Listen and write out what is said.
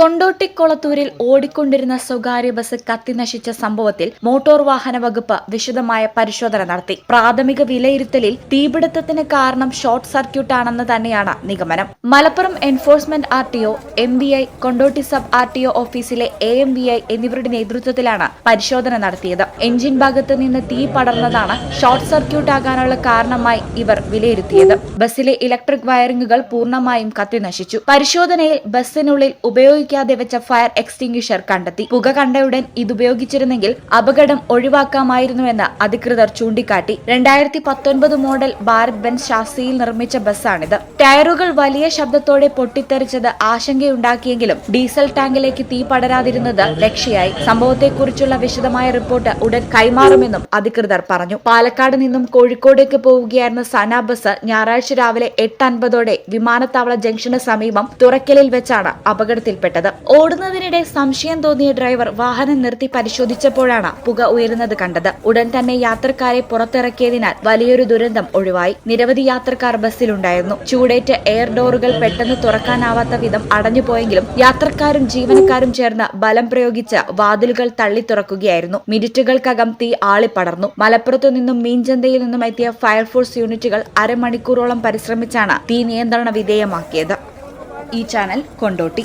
കൊണ്ടോട്ടിക്കൊളത്തൂരിൽ ഓടിക്കൊണ്ടിരുന്ന സ്വകാര്യ ബസ് കത്തിനശിച്ച സംഭവത്തിൽ മോട്ടോർ വാഹന വകുപ്പ് വിശദമായ പരിശോധന നടത്തി. പ്രാഥമിക വിലയിരുത്തലിൽ തീപിടുത്തത്തിന് കാരണം ഷോർട്ട് സർക്യൂട്ടാണെന്ന് തന്നെയാണ് നിഗമനം. Malappuram enforcement R T O M B I Kondotty sub R T O ഓഫീസിലെ എ എം ബി ഐ എന്നിവരുടെ നേതൃത്വത്തിലാണ് പരിശോധന നടത്തിയത്. എഞ്ചിൻ ഭാഗത്ത് നിന്ന് തീ പടർന്നതാണ് ഷോർട്ട് സർക്യൂട്ട് ആകാനുള്ള കാരണമായി ഇവർ വിലയിരുത്തിയത്. ബസ്സിലെ ഇലക്ട്രിക് വയറിംഗുകൾ പൂർണമായും കത്തിനശിച്ചു പരിശോധനയിൽ ബസ്സിനുള്ളിൽ ഉപയോഗിക്കാതെ വെച്ച ഫയർ എക്സ്റ്റിംഗ്വിഷർ കണ്ടെത്തി. പുക കണ്ടയുടൻ ഇതുപയോഗിച്ചിരുന്നെങ്കിൽ അപകടം ഒഴിവാക്കാമായിരുന്നുവെന്ന് അധികൃതർ ചൂണ്ടിക്കാട്ടി. രണ്ടായിരത്തി പത്തൊൻപത് മോഡൽ ഭാരത് ബെൻസ് ശാസ്ത്രിയിൽ നിർമ്മിച്ച ബസ്സാണിത്. ടയറുകൾ വലിയ ശബ്ദത്തോടെ പൊട്ടിത്തെറിച്ചത് ആശങ്കയുണ്ടാക്കിയെങ്കിലും ഡീസൽ ടാങ്കിലേക്ക് തീ പടരാതിരുന്നത് രക്ഷയായി. സംഭവത്തെക്കുറിച്ചുള്ള വിശദമായ റിപ്പോർട്ട് ഉടൻ കൈമാറുമെന്നും അധികൃതർ പറഞ്ഞു. പാലക്കാട് നിന്നും കോഴിക്കോടേക്ക് പോവുകയായിരുന്ന സന ബസ് ഞായറാഴ്ച രാവിലെ എട്ട് അൻപതോടെ വിമാനത്താവള ജംഗ്ഷന് സമീപം തുറക്കലിൽ വെച്ചാണ് അപകടത്തിൽപ്പെട്ടത്. ഓടുന്നതിനിടെ സംശയം തോന്നിയ ഡ്രൈവർ വാഹനം നിർത്തി പരിശോധിച്ചപ്പോഴാണ് പുക ഉയരുന്നത് കണ്ടത്. ഉടൻ തന്നെ യാത്രക്കാരെ പുറത്തിറക്കിയതിനാൽ വലിയൊരു ദുരന്തം ഒഴിവായി. നിരവധി യാത്രക്കാർ ബസ്സിലുണ്ടായിരുന്നു. ചൂടേറ്റ് എയർ ഡോറുകൾ പെട്ടെന്ന് തുറക്കാനാവാത്ത വിധം അടഞ്ഞുപോയെങ്കിലും യാത്രക്കാരും ജീവനക്കാരും ചേർന്ന് ബലം പ്രയോഗിച്ച് വാതിലുകൾ തള്ളി തുറക്കുകയായിരുന്നു മിനിറ്റുകൾക്കകം തീ ആളിപ്പടർന്നു. മലപ്പുറത്തു നിന്നും മീൻചന്തയിൽ നിന്നും എത്തിയ ഫയർഫോഴ്സ് യൂണിറ്റുകൾ അരമണിക്കൂറോളം പരിശ്രമിച്ചാണ് തീ നിയന്ത്രണ വിധേയമാക്കിയത്. ഈ ചാനൽ കൊണ്ടോട്ടി.